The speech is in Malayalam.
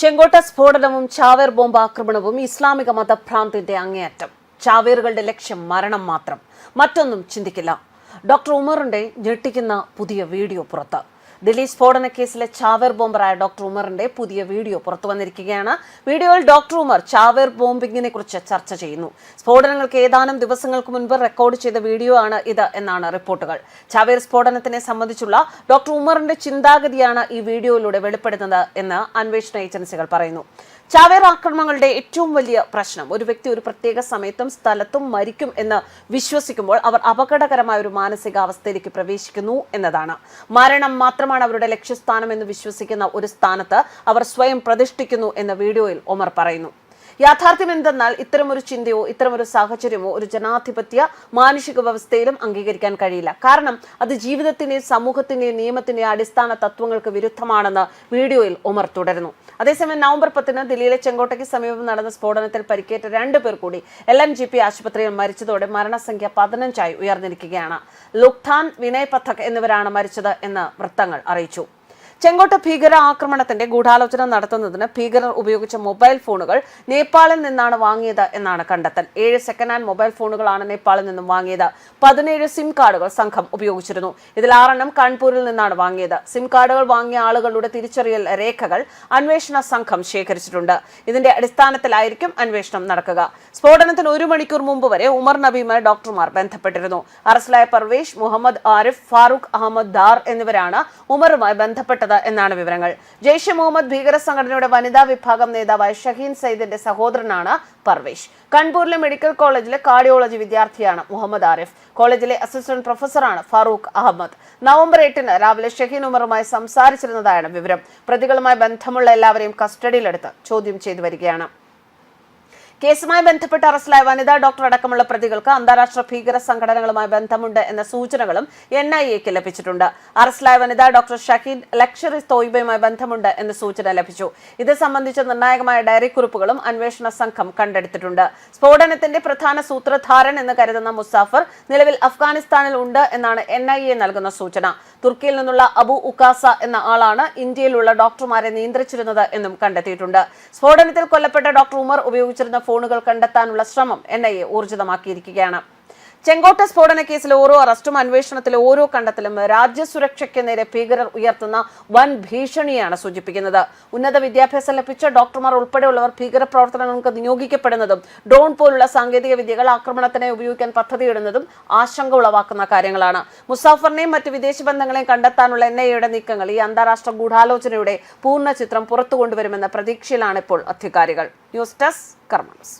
ചെങ്കോട്ട സ്ഫോടനവും ചാവേർ ബോംബ് ആക്രമണവും ഇസ്ലാമിക മതഭ്രാന്തിന്റെ അങ്ങേയറ്റം. ചാവേറുകളുടെ ലക്ഷ്യം മരണം മാത്രം. മറ്റൊന്നും ചിന്തിക്കില്ല. ഡോക്ടർ ഉമറിന്റെ ഞെട്ടിക്കുന്ന പുതിയ വീഡിയോ പുറത്ത്. ദില്ലി സ്ഫോടന കേസിലെ ചാവേർ ബോംബറായ ഡോക്ടർ ഉമറിന്റെ പുതിയ വീഡിയോ പുറത്തു വന്നിരിക്കുകയാണ്. വീഡിയോയിൽ ഡോക്ടർ ഉമർ ചാവേർ ബോംബിങ്ങിനെ കുറിച്ച് ചർച്ച ചെയ്യുന്നു. സ്ഫോടനങ്ങൾക്ക് ഏതാനും ദിവസങ്ങൾക്ക് മുൻപ് റെക്കോർഡ് ചെയ്ത വീഡിയോ ആണ് ഇത് എന്നാണ് റിപ്പോർട്ടുകൾ. ചാവേർ സ്ഫോടനത്തിനെ സംബന്ധിച്ചുള്ള ഡോക്ടർ ഉമറിന്റെ ചിന്താഗതിയാണ് ഈ വീഡിയോയിലൂടെ വെളിപ്പെടുത്തുന്നത് എന്ന് അന്വേഷണ ഏജൻസികൾ പറയുന്നു. ചാവേർ ആക്രമണങ്ങളുടെ ഏറ്റവും വലിയ പ്രശ്നം ഒരു വ്യക്തി ഒരു പ്രത്യേക സമയത്തും സ്ഥലത്തും മരിക്കും എന്ന് വിശ്വസിക്കുമ്പോൾ അവർ അപകടകരമായ ഒരു മാനസികാവസ്ഥയിലേക്ക് പ്രവേശിക്കുന്നു എന്നതാണ്. മരണം മാത്രമാണ് അവരുടെ ലക്ഷ്യസ്ഥാനം എന്ന് വിശ്വസിക്കുന്ന ഒരു സ്ഥാനത്ത് അവർ സ്വയം പ്രതിഷ്ഠിക്കുന്നു എന്ന വീഡിയോയിൽ ഒമർ പറയുന്നു. യാഥാർത്ഥ്യം എന്തെന്നാൽ ഇത്തരമൊരു ചിന്തയോ ഇത്തരമൊരു സാഹചര്യമോ ഒരു ജനാധിപത്യ മാനുഷിക വ്യവസ്ഥയിലും അംഗീകരിക്കാൻ കഴിയില്ല. കാരണം അത് ജീവിതത്തിന്റെയും സമൂഹത്തിന്റെയും നിയമത്തിന്റെയും അടിസ്ഥാന തത്വങ്ങൾക്ക് വിരുദ്ധമാണെന്ന് വീഡിയോയിൽ ഉമർ തുടരുന്നു. അതേസമയം നവംബർ പത്തിന് ദില്ലിയിലെ ചെങ്കോട്ടയ്ക്ക് സമീപം നടന്ന സ്ഫോടനത്തിൽ പരിക്കേറ്റ രണ്ടു പേർ കൂടി എൽ എം ജി പി ആശുപത്രിയിൽ മരിച്ചതോടെ മരണസംഖ്യ പതിനഞ്ചായി ഉയർന്നിരിക്കുകയാണ്. ലുക്താൻ വിനയ് പഥക് എന്നിവരാണ് മരിച്ചത് എന്ന് വൃത്തങ്ങൾ അറിയിച്ചു. ചെങ്കോട്ട ഭീകര ആക്രമണത്തിന്റെ ഗൂഢാലോചന നടത്തുന്നതിന് ഭീകരർ ഉപയോഗിച്ച മൊബൈൽ ഫോണുകൾ നേപ്പാളിൽ നിന്നാണ് വാങ്ങിയത് എന്നാണ് കണ്ടെത്തൽ. ഏഴ് സെക്കൻഡ് ഹാൻഡ് മൊബൈൽ ഫോണുകളാണ് നേപ്പാളിൽ നിന്നും വാങ്ങിയത്. പതിനേഴ് സിം കാർഡുകൾ സംഘം ഉപയോഗിച്ചിരുന്നു. ഇതിൽ ആറെണ്ണം കാൺപൂരിൽ നിന്നാണ് വാങ്ങിയത്. സിം കാർഡുകൾ വാങ്ങിയ ആളുകളുടെ തിരിച്ചറിയൽ രേഖകൾ അന്വേഷണ സംഘം ശേഖരിച്ചിട്ടുണ്ട്. ഇതിന്റെ അടിസ്ഥാനത്തിലായിരിക്കും അന്വേഷണം നടക്കുക. സ്ഫോടനത്തിന് ഒരു മണിക്കൂർ മുമ്പ് വരെ ഉമർ നബീമായി ഡോക്ടർമാർ ബന്ധപ്പെട്ടിരുന്നു. അറസ്റ്റിലായ പർവേഷ് മുഹമ്മദ് ആരിഫ് ഫാറൂഖ് അഹമ്മദ് ദാർ എന്നിവരാണ് ഉമറുമായി ബന്ധപ്പെട്ടത്. എന്നാണ് വിവരങ്ങൾ. ജെയ്ഷെ മുഹമ്മദ് ഭീകര സംഘടനയുടെ വനിതാ വിഭാഗം നേതാവായ ഷഹീൻ സയ്യിദിന്റെ സഹോദരനാണ് പർവേഷ്. കൺപൂരിലെ മെഡിക്കൽ കോളേജിലെ കാർഡിയോളജി വിദ്യാർത്ഥിയാണ് മുഹമ്മദ് ആരിഫ്. കോളേജിലെ അസിസ്റ്റന്റ് പ്രൊഫസറാണ് ഫാറൂഖ് അഹമ്മദ്. നവംബർ എട്ടിന് രാവിലെ ഷഹീൻ ഉമറുമായി സംസാരിച്ചിരുന്നതായാണ് വിവരം. പ്രതികളുമായി ബന്ധമുള്ള എല്ലാവരെയും കസ്റ്റഡിയിലെടുത്ത് ചോദ്യം ചെയ്തു വരികയാണ്. കേസുമായി ബന്ധപ്പെട്ട് അറസ്റ്റിലായ വനിതാ ഡോക്ടർ അടക്കമുള്ള പ്രതികൾക്ക് അന്താരാഷ്ട്ര ഭീകര സംഘടനകളുമായി ബന്ധമുണ്ട് എന്ന സൂചനകളും എൻ ഐ എക്ക് ലഭിച്ചിട്ടുണ്ട്. അറസ്റ്റിലായ വനിതാ ഡോക്ടർ ഷഹീദ് ലക്ഷറി തോയ്ബയുമായി ബന്ധമുണ്ട് എന്ന സൂചന ലഭിച്ചു. ഇത് സംബന്ധിച്ച നിർണായകമായ ഡയറി കുറിപ്പുകളും അന്വേഷണ സംഘം കണ്ടെടുത്തിട്ടുണ്ട്. സ്ഫോടനത്തിന്റെ പ്രധാന സൂത്രധാരൻ എന്ന് കരുതുന്ന മുസാഫർ നിലവിൽ അഫ്ഗാനിസ്ഥാനിൽ ഉണ്ട് എന്നാണ് എൻ ഐ എ നൽകുന്ന സൂചന. തുർക്കിയിൽ നിന്നുള്ള അബു ഉക്കാസ എന്ന ആളാണ് ഇന്ത്യയിലുള്ള ഡോക്ടർമാരെ നിയന്ത്രിച്ചിരുന്നത് എന്നും കണ്ടെത്തിയിട്ടുണ്ട്. സ്ഫോടനത്തിൽ കൊല്ലപ്പെട്ട ഡോക്ടർ ഉമർ ഉപയോഗിച്ചിരുന്ന ഫോണുകൾ കണ്ടെത്താനുള്ള ശ്രമം എൻ ഐ എ ഊർജിതമാക്കിയിരിക്കുകയാണ് ചെങ്കോട്ട സ്ഫോടന കേസിലെ ഓരോ അറസ്റ്റും അന്വേഷണത്തിലെ ഓരോ കണ്ടെത്തലും രാജ്യസുരക്ഷയ്ക്ക് നേരെ ഭീകരർ ഉയർത്തുന്ന വൻ ഭീഷണിയാണ് സൂചിപ്പിക്കുന്നത്. ഉന്നത വിദ്യാഭ്യാസം ലഭിച്ച ഡോക്ടർമാർ ഉൾപ്പെടെയുള്ളവർ ഭീകര പ്രവർത്തനങ്ങൾക്ക് നിയോഗിക്കപ്പെടുന്നതും ഡ്രോൺ പോലുള്ള സാങ്കേതിക വിദ്യകൾ ആക്രമണത്തിനായി ഉപയോഗിക്കാൻ പദ്ധതിയിടുന്നതും ആശങ്ക ഉളവാക്കുന്ന കാര്യങ്ങളാണ്. മുസാഫറിനെയും മറ്റ് വിദേശ ബന്ധങ്ങളെയും കണ്ടെത്താനുള്ള എൻ ഐയുടെ നീക്കങ്ങൾ ഈ അന്താരാഷ്ട്ര ഗൂഢാലോചനയുടെ പൂർണ ചിത്രം പുറത്തു കൊണ്ടുവരുമെന്ന പ്രതീക്ഷയിലാണ് ഇപ്പോൾ അധികാരികൾ. News desk കർമ്മസ്